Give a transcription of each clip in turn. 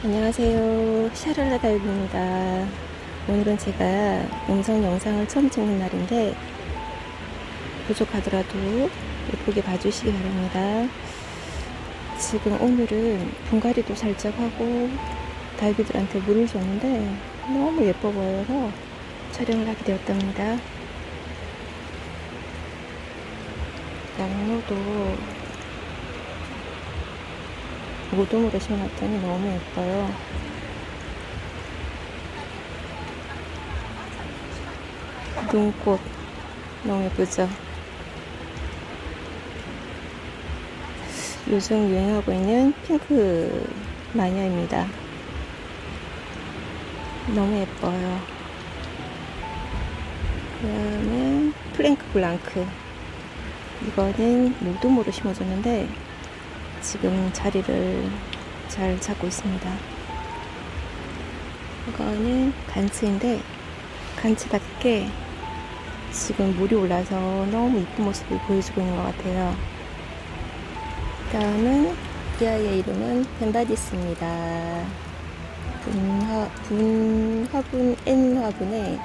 안녕하세요. 샤랄라 다육입니다. 오늘은 제가 음성 영상을 처음 찍는 날인데 부족하더라도 예쁘게 봐주시기 바랍니다. 지금 오늘은 분갈이도 살짝 하고 다육이들한테 물을 줬는데 너무 예뻐 보여서 촬영을 하게 되었답니다. 양모도 모둠으로 심어놨더니 너무 예뻐요. 눈꽃 너무 예쁘죠? 요즘 유행하고 있는 핑크 마녀입니다. 너무 예뻐요. 그 다음에 플랭크 블랑크. 이거는 모둠으로 심어줬는데 지금 자리를 잘 잡고 있습니다. 이거는 간츠인데 간츠답게 지금 물이 올라서 너무 이쁜 모습을 보여주고 있는 것 같아요. 다음은 이 아이의 이름은 벤바디스입니다. 분화, 분, 화분, N 화분에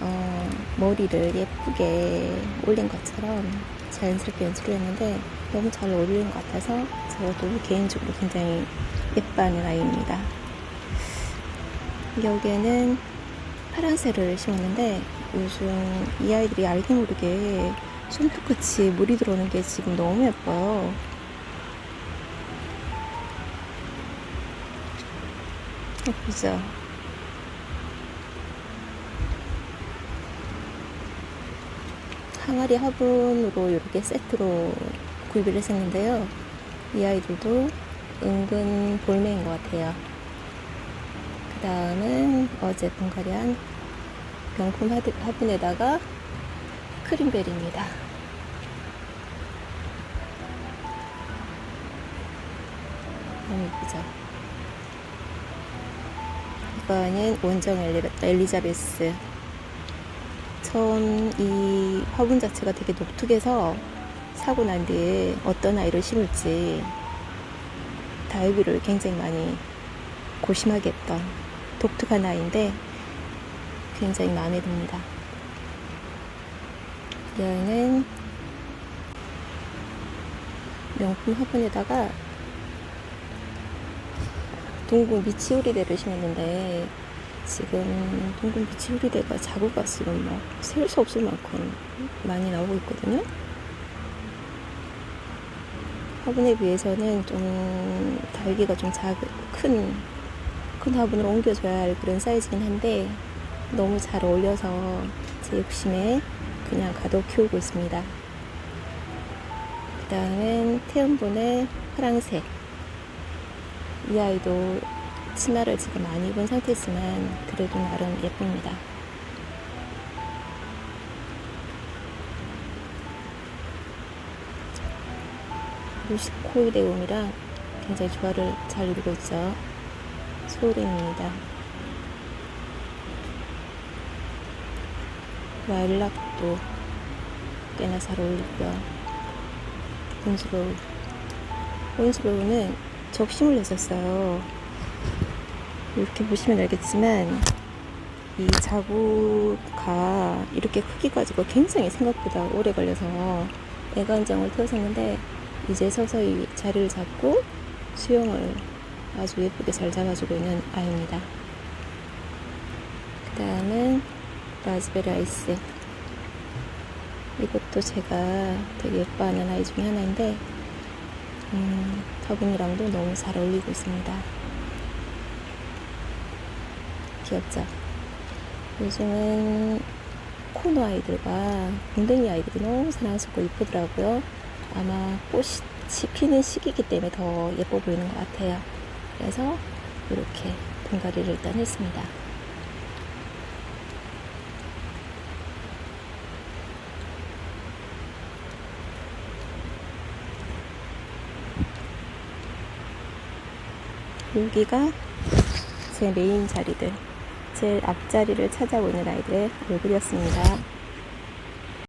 어, 머리를 예쁘게 올린 것처럼 자연스럽게 연출을 했는데 너무 잘 어울리는 것 같아서 저도 개인적으로 굉장히 예뻐하는 아이입니다. 여기에는 파란새를 심었는데 요즘 이 아이들이 알게 모르게 손톱같이 물이 들어오는 게 지금 너무 예뻐요. 예쁘죠? 항아리 화분으로 이렇게 세트로 구입을 했었는데요. 이 아이들도 은근 볼매인 것 같아요. 그 다음은 어제 분갈이한 명품 화분에다가 크림벨입니다. 너무 예쁘죠? 이거는 원정 엘리- 엘리자베스. 처음 이 화분 자체가 되게 독특해서 사고 난 뒤에 어떤 아이를 심을지 다육이를 굉장히 많이 고심하게 했던 독특한 아이인데 굉장히 마음에 듭니다. 여기는 명품 화분에다가 둥근 미치오리대를 심었는데 지금 둥근 미치오리대가 자구가 지금 막셀수 없을 만큼 많이 나오고 있거든요. 화분에 비해서는 좀 달기가 좀 작은 큰, 큰 화분으로 옮겨줘야 할 그런 사이즈긴 한데 너무 잘 어울려서 제 욕심에 그냥 가둬 키우고 있습니다. 그 다음엔 태연분의 파랑색. 이 아이도 치마를 지금 많이 입은 상태지만 그래도 나름 예쁩니다. 루시코이데움이랑 굉장히 조화를 잘 이루고 있죠. 소울입니다. 와일락도 꽤나 잘 어울리고요. 온스로우. 온스로우는 적심을 했었어요. 이렇게 보시면 알겠지만 이 자구가 이렇게 크기 가지고 굉장히 생각보다 오래 걸려서 애간장을 태웠었는데 이제 서서히 자리를 잡고 수영을 아주 예쁘게 잘 잡아주고 있는 아이입니다. 그 다음은 라즈베리 아이스. 이것도 제가 되게 예뻐하는 아이 중에 하나인데, 음, 화분이랑도 너무 잘 어울리고 있습니다. 귀엽죠? 요즘은 코너 아이들과 공댕이 아이들이 너무 사랑스럽고 이쁘더라고요. 아마 꽃이 피는 시기이기 때문에 더 예뻐 보이는 것 같아요. 그래서 이렇게 분갈이를 일단 했습니다. 여기가 제 메인 자리들, 제 앞자리를 찾아오는 아이들의 얼굴이었습니다.